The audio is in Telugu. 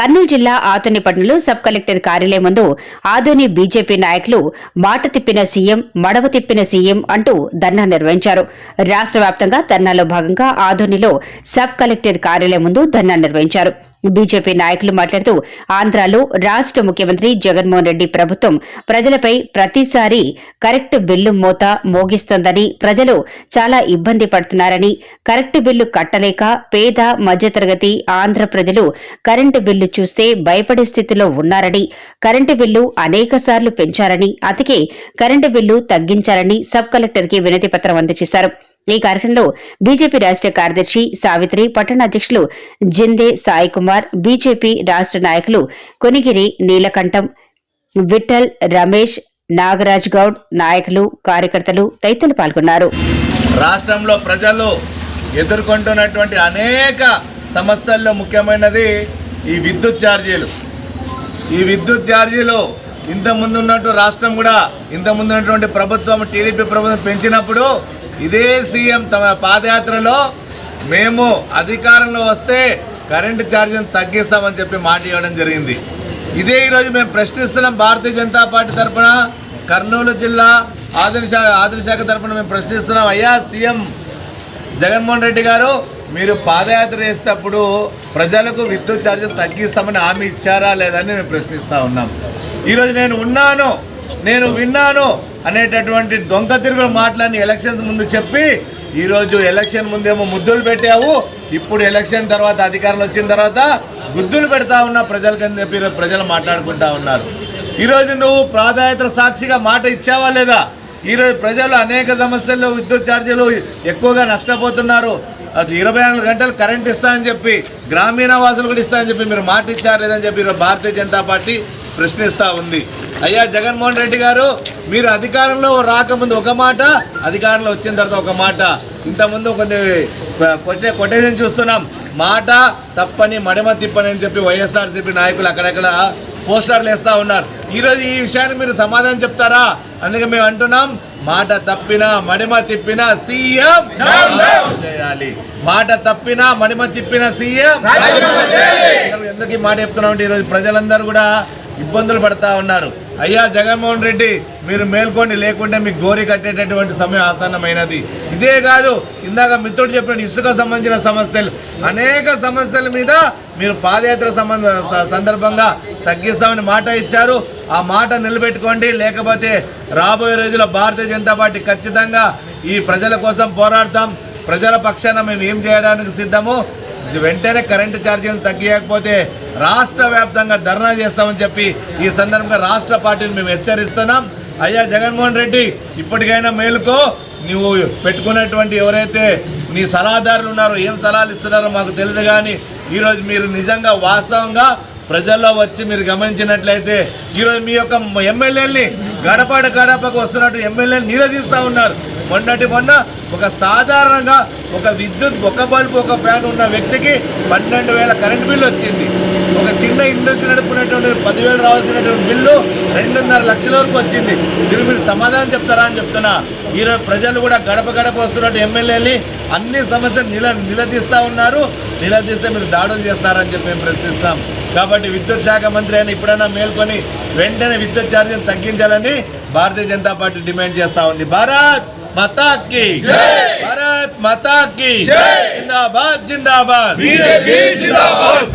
కర్నూలు జిల్లా ఆతోనిపట్నంలో సబ్ కలెక్టర్ కార్యాలయం ముందు ఆదోని బీజేపీ నాయకులు మాట తిప్పిన సీఎం మడవ తిప్పిన సీఎం అంటూ ధర్నా నిర్వహించారు. రాష్ట్ర వ్యాప్తంగా ధర్నాలో భాగంగా ఆదోనిలో సబ్ కలెక్టర్ కార్యాలయం ముందు ధర్నా నిర్వహించారు. బీజేపీ నాయకులు మాట్లాడుతూ ఆంధ్రాలో రాష్ట్ర ముఖ్యమంత్రి జగన్మోహన్ రెడ్డి ప్రభుత్వం ప్రజలపై ప్రతిసారి కరెక్ట్ బిల్లు మోత మోగిస్తోందని ప్రజలు చాలా ఇబ్బంది పడుతున్నారని కరెక్ట్ బిల్లు కట్టలేక పేద మధ్యతరగతి ఆంధ్ర ప్రజలు కరెంటు బిల్లు చూస్తే భయపడే స్థితిలో ఉన్నారని కరెంటు బిల్లు అనేక సార్లు పెంచారని అందుకే కరెంటు బిల్లు తగ్గించాలని సబ్ కలెక్టర్కి వినతి పత్రం అందజేశారు. ఈ కార్యక్రమంలో బీజేపీ రాష్ట్ర కార్యదర్శి సావిత్రి పట్టణ అధ్యక్షులు జిందే సాయి కుమార్ బీజేపీ రాష్ట్ర నాయకులు కొనిగిరి నీలకంఠం విఠల్ రమేష్ నాగరాజ్ గౌడ్ నాయకులు కార్యకర్తలు తదితరులు పాల్గొన్నారు. రాష్ట్రంలో ప్రజలు ఎదుర్కొంటున్నటువంటి అనేక సమస్యల్లో ముఖ్యమైనది ఈ విద్యుత్ ఛార్జీలు. ఈ విద్యుత్ ఛార్జీలు ఇంతకుముందు ఉన్నట్టు రాష్ట్రం కూడా ఇంతకుముందు ఉన్నటువంటి ప్రభుత్వం టీడీపీ ప్రభుత్వం పెంచినప్పుడు ఇదే సీఎం తమ పాదయాత్రలో మేము అధికారంలో వస్తే కరెంటు ఛార్జీని తగ్గిస్తామని చెప్పి మాట ఇవ్వడం జరిగింది. ఇదే ఈరోజు మేము ప్రశ్నిస్తున్నాం భారతీయ జనతా పార్టీ తరఫున కర్నూలు జిల్లా ఆధునిక ఆదిశాఖ తరఫున మేము ప్రశ్నిస్తున్నాం అయ్యా సీఎం జగన్మోహన్ రెడ్డి గారు మీరు పాదయాత్ర చేసేటప్పుడు ప్రజలకు విద్యుత్ ఛార్జీలు తగ్గిస్తామని హామీ ఇచ్చారా లేదని మేము ప్రశ్నిస్తూ ఉన్నాం. ఈరోజు నేను ఉన్నాను నేను విన్నాను అనేటటువంటి దొంగ తిరుగుడు మాటలని ఎలక్షన్స్ ముందు చెప్పి ఈరోజు ఎలక్షన్ ముందేమో ముద్దులు పెట్టావు ఇప్పుడు ఎలక్షన్ తర్వాత అధికారులు వచ్చిన తర్వాత గుద్దులు పెడతా ఉన్నా ప్రజలకని చెప్పి ప్రజలు మాట్లాడుకుంటా ఉన్నారు. ఈరోజు నువ్వు ప్రాధాన్యత సాక్షిగా మాట ఇచ్చావా లేదా? ఈరోజు ప్రజలు అనేక సమస్యల్లో విద్యుత్ ఛార్జీలు ఎక్కువగా నష్టపోతున్నారు. అది ఇరవై నాలుగు గంటలు కరెంట్ ఇస్తామని చెప్పి గ్రామీణ వాసులు కూడా ఇస్తామని చెప్పి మీరు మాట ఇచ్చారు లేదని చెప్పి భారతీయ జనతా పార్టీ ప్రశ్నిస్తూ ఉంది. అయ్యా జగన్మోహన్ రెడ్డి గారు మీరు అధికారంలో రాకముందు ఒక మాట అధికారంలో వచ్చిన తర్వాత ఒక మాట. ఇంతకుముందు కొన్ని కొట్టే కొటేషన్ చూస్తున్నాం. మాట తప్పని మడమ తిప్పని అని చెప్పి వైఎస్ఆర్సీపీ నాయకులు అక్కడక్కడ పోస్టర్లు వేస్తూ ఉన్నారు. ఈరోజు ఈ విషయాన్ని మీరు సమాధానం చెప్తారా? అందుకే మేము అంటున్నాం మాట తప్పినా మడిమ తిప్పినా సీఎం చేయాలి. మాట తప్పినా మడిమ తిప్పిన సీఎం ఎందుకు ఈ మాట చెప్తున్నాం అంటే ఈరోజు ప్రజలందరూ కూడా ఇబ్బందులు పడతా ఉన్నారు. అయ్యా జగన్మోహన్ రెడ్డి మీరు మేల్కోండి లేకుంటే మీకు గోరి కట్టేటటువంటి సమయం ఆసన్నమైనది. ఇదే కాదు ఇందాక మిత్రుడు చెప్పిన ఇసుక సంబంధించిన సమస్యలు. అనేక సమస్యల మీద మీరు పాదయాత్ర సంబంధ సందర్భంగా తగ్గిస్తామని మాట ఇచ్చారు. ఆ మాట నిలబెట్టుకోండి. లేకపోతే రాబోయే రోజుల్లో భారతీయ జనతా పార్టీ ఖచ్చితంగా ఈ ప్రజల కోసం పోరాడతాం. ప్రజల పక్షాన మేము ఏం చేయడానికి సిద్ధము? వెంటనే కరెంటు ఛార్జీలు తగ్గియకపోతే రాష్ట్ర వ్యాప్తంగా ధర్నా చేస్తామని చెప్పి ఈ సందర్భంగా రాష్ట్ర పార్టీని మేము హెచ్చరిస్తున్నాం. అయ్యా జగన్మోహన్ రెడ్డి ఇప్పటికైనా మేలుకో. నువ్వు పెట్టుకున్నటువంటి ఎవరైతే నీ సలహాదారులు ఉన్నారో ఏం సలహాలు ఇస్తున్నారో మాకు తెలియదు కానీ ఈరోజు మీరు నిజంగా వాస్తవంగా ప్రజల్లో వచ్చి మీరు గమనించినట్లయితే ఈరోజు మీ యొక్క ఎమ్మెల్యేలని గడపడ గడపకు వస్తున్నట్టు ఎమ్మెల్యేలు నిలదీస్తూ ఉన్నారు. మొన్నటి మొన్న ఒక సాధారణంగా ఒక విద్యుత్ ఒక బల్బు ఒక ఫ్యాన్ ఉన్న వ్యక్తికి పన్నెండు వేల కరెంట్ బిల్లు వచ్చింది. ఒక చిన్న ఇండస్ట్రీ నడుపుకునేటువంటి పదివేలు రావాల్సినటువంటి బిల్లు రెండున్నర లక్షల వరకు వచ్చింది. దీని మీరు సమాధానం చెప్తారా అని చెప్తున్నా. ఈరోజు ప్రజలు కూడా గడప గడప వస్తున్నట్టు ఎమ్మెల్యేని అన్ని సమస్యలు నిల నిలదీస్తూ ఉన్నారు. నిలదీస్తే మీరు దాడులు చేస్తారని చెప్పి మేము ప్రశ్నిస్తాం కాబట్టి విద్యుత్ శాఖ మంత్రి అయినా ఇప్పుడైనా మేల్కొని వెంటనే విద్యుత్ ఛార్జీని తగ్గించాలని భారతీయ జనతా పార్టీ డిమాండ్ చేస్తూ ఉంది. భారత్! మాతా కి భారత్ మాతా కి జిందాబాద్ జిందాబాద్ బీజేపీ జిందాబాద్